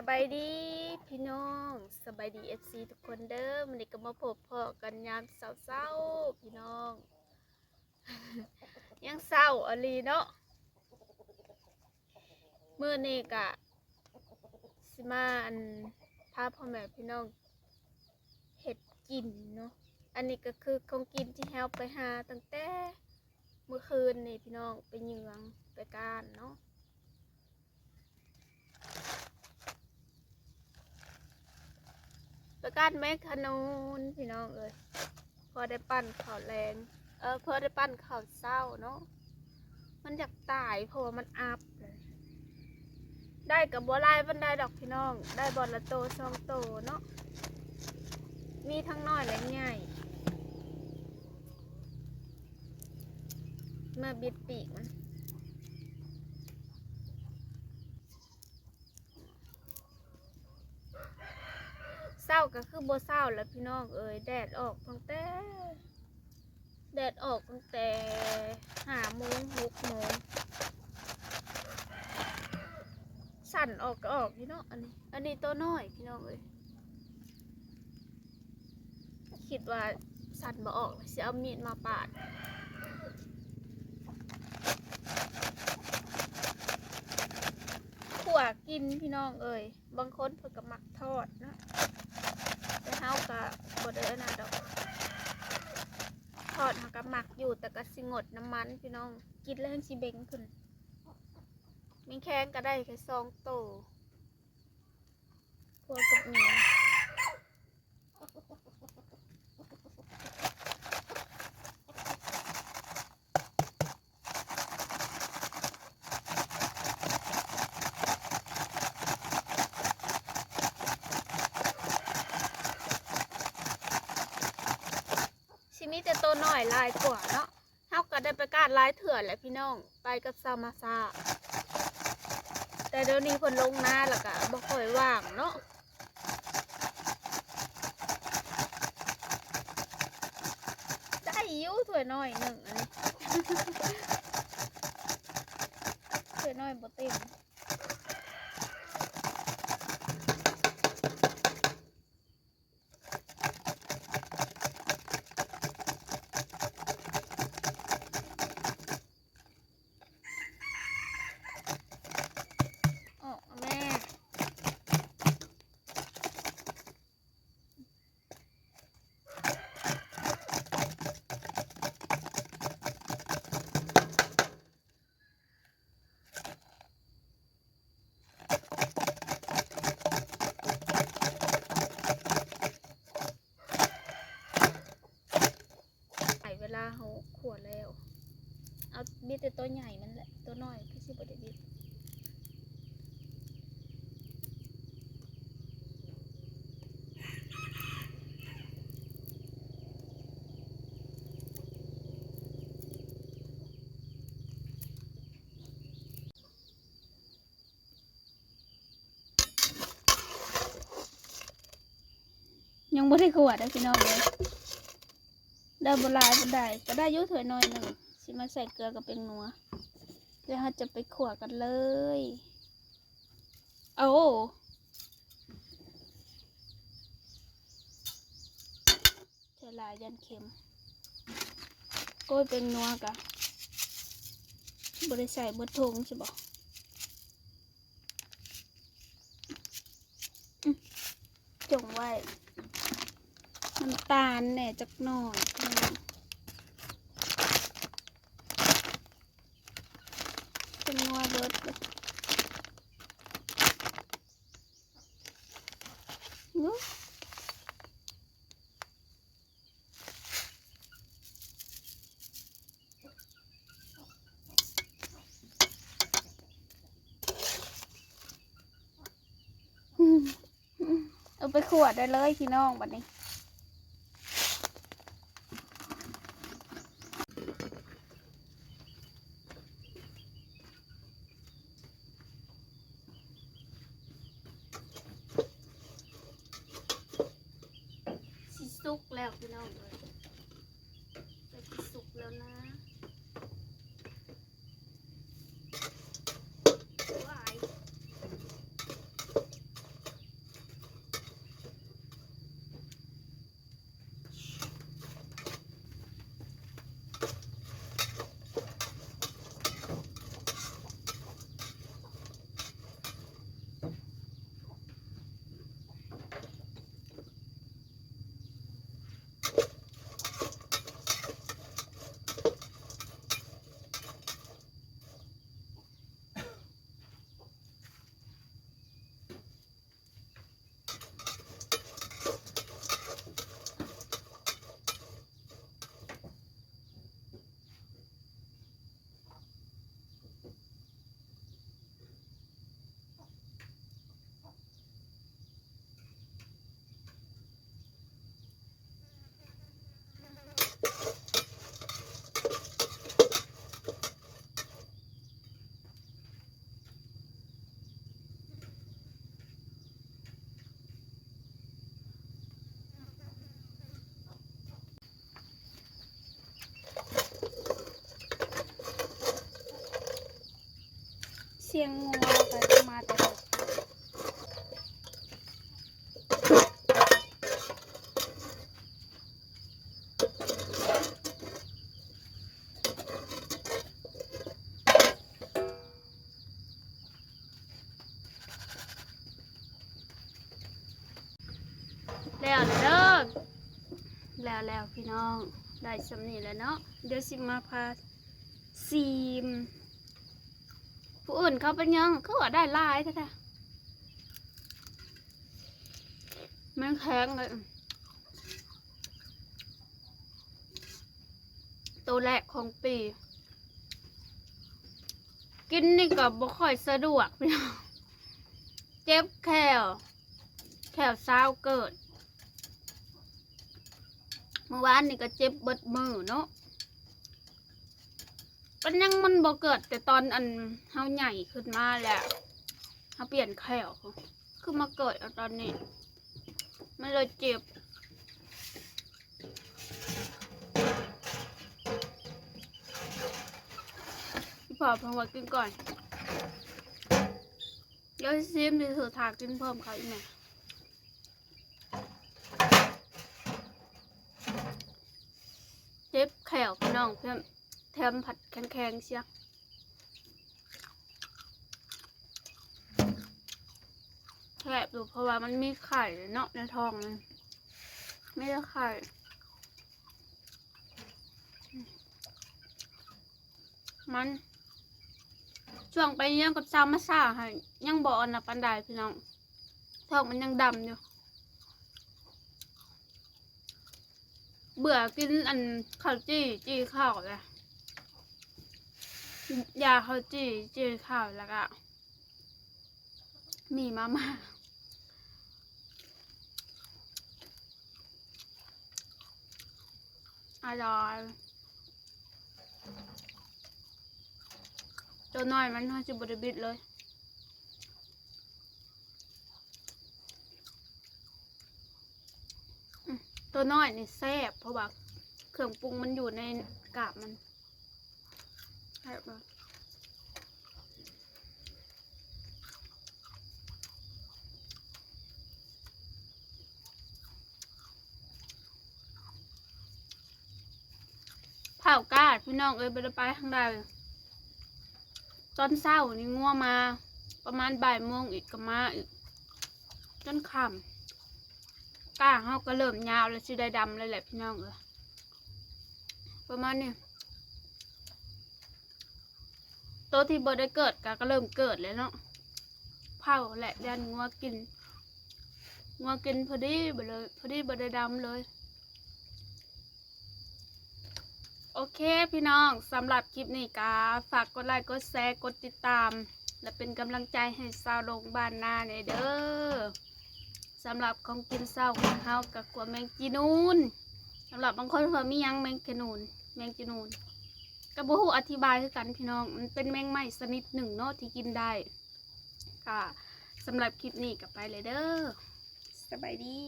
สบายดีพี่น้องสบายดีเอฟซีทุกคนเด้อมันนี้ก็มาพบพอกันยามเศร้าๆพี่น้อง ยังเศร้าอลีเนาะเมื่อนี้กะสิมาอันพาพ่อแม่พี่น้องเห็ดกินเนาะอันนี้ก็คือของกินที่แฮวไปหาตั้งแต่เมื่อคืนนี่พี่น้องไปเยืองไปการเนาะ ประกาศแม่ขนูนพี่น้องเอ้ยพอได้ปั้นข้าวแรงเออพอได้ปั้นข้าวเศร้าเนาะมันอยากตายเพราะว่ามันอับเลยได้กับบัวลายมันได้ดอกพี่น้อง ได้บอลละโตสองโตเนาะมีทั้งน้อยและใหญ่มาบิดปีกมัน เศร้า ก็คือบ่เศร้าแล้วพี่น้องเอ้ยแดดออกตั้งแต่ แดดออกตั้งแต่ห้าโมงหกโมงสั่นออกก็ออกพี่น้องอันนี้ อันนี้ตัวน้อยพี่น้องเอ้ยคิดว่าสั่นบ่ออกเลยเอามีดมาปาดขัวกินพี่น้องเอ้ยบางคนเพิ่นก็มักทอดนะากะบดเอันนะดอกทอดเฮากะหมักอยู่แต่ก็สิงดน้ำมันพี่น้อง กินแล้วยังสิเบ่งขึ้นมีแข้งก็ได้แค่สองโตพวกกับเมียชิมีแต่ตัวน้ อยลายกว่าเนาะเฮาก็ได้ประกาศลายเถื่อนแหละพี่น้อง ไปกับซามาซาแต่เดี๋ยวนี้เพิ่นลงหน้าแล้วก็บ่ค่อยว่างเนาะได้อยู่ถ้วยน้อยหนึ่งอันนี้ถ้วยน้อยบ่เต็ม ออกแม่ ไอเวลาเขาขวดแล้ว เอาบิดแต่ตัวใหญ่มันแหละตัวน้อยพี่สิบได้บิดยังไม่ได้ขวดนะพี่น้องเลยได้บหลายบันไดก็ได้อยุ่ถอยหน่อยหนึ่ง สิมาใส่เกลือกับเป็นนัวเดี๋ยวเราจะไปขวกันเลยเอาเทลายยันเค็มก้ยเป็นนัวกะบริใส่บดทงใช่บอกจงไว้น้ำตาลแหน่จักหน่อยอืมเป็นงัวเบิดเลยนู้อืมอืมเอาไป ขวดได้เลยพี่น้องบัดนี้สิสุกแล้วพี่น้อง สียงงัวไปก็มาแต่แล้วเด้อแล้วแล้วพี่น้อง ได้สำนีแล้วเนาะ เดี๋ยวสิมาพาซีม ผู้อื่นเขาเป็นยังเขาได้ลายแท้ๆแม่งแข็งเลยตัวแรกของปี กินนี่ก็บ่ค่อยสะดวกพี่น้องเจ็บแขวแขวเศร้าวเกิด เมื่อวานนี่ก็เจ็บเบิดมือเนาะ มันยังมันบ่เกิด แต่ตอนอันเฮาใหญ่ขึ้นมาแล้วเฮาเปลี่ยนแขวคือมาเกิดเอาตอนนี้ มันเลยเจ็บพอพิ่งว่ากินก่อนเดี๋ยวซิมดิเธอถากกินเพิ่มเขาอีกไหมเจ็บแขวพี่น้องเพื่อน ถมผัดแข็งๆเชียวแคบดูเพราะว่ามันมีไข่เนาะในท้องมันไม่ได้ไข่มัน ช่วงไปเยี่ยมกับซามาซาให้ยังบออนนะปันไดพี่น้องท้องมันยังดำอยู่ เบื่อกินอันข้าวจี้จี้ข้าวเลย ยาเขาจีจีข้าวแล้วก็มีมาม่าอร่อยตัวน้อยมันน่าจะบริบิดเลยตัวน้อยนี่แซ่บเพราะว่าเครื่องปรุงมันอยู่ในกาบมัน ซ่บมากเผากาดพี่น้องเอ้ยไปได้ไปทางใดตอนเช้านี่ง่วมา ประมาณบ่ายโมงอีกก็มาอีกจนค่ำกาเฮาก็เริ่มยาวแล้วสิได้ดำเลยแหละพี่น้องเอ้ยประมาณนี้ ตัวที่บ่ได้เกิดกาก็เริ่มเกิดเลยเนาะเผาแหละยันงัวกินงัวกินพอดีไปเลยพอดีบ่ได้ดำเลย โอเคพี่น้องสำหรับคลิปนี้กาฝากกดไลค์กดแชร์กดติดตาม และเป็นกำลังใจให้สาวลงบ้านนาในเด้อสำหรับของกินเศร้าของเฮากับกัวแมงจีนูนสำหรับบางคนเขามียังแมงกะนูนแมงจีนูน กระบูอธิบายคือกันพี่น้อง มันเป็นแมงไม้ชนิดหนึ่งเนาะที่กินได้ ค่ะสำหรับคลิปนี้กับไปเลยเด้อสบายดี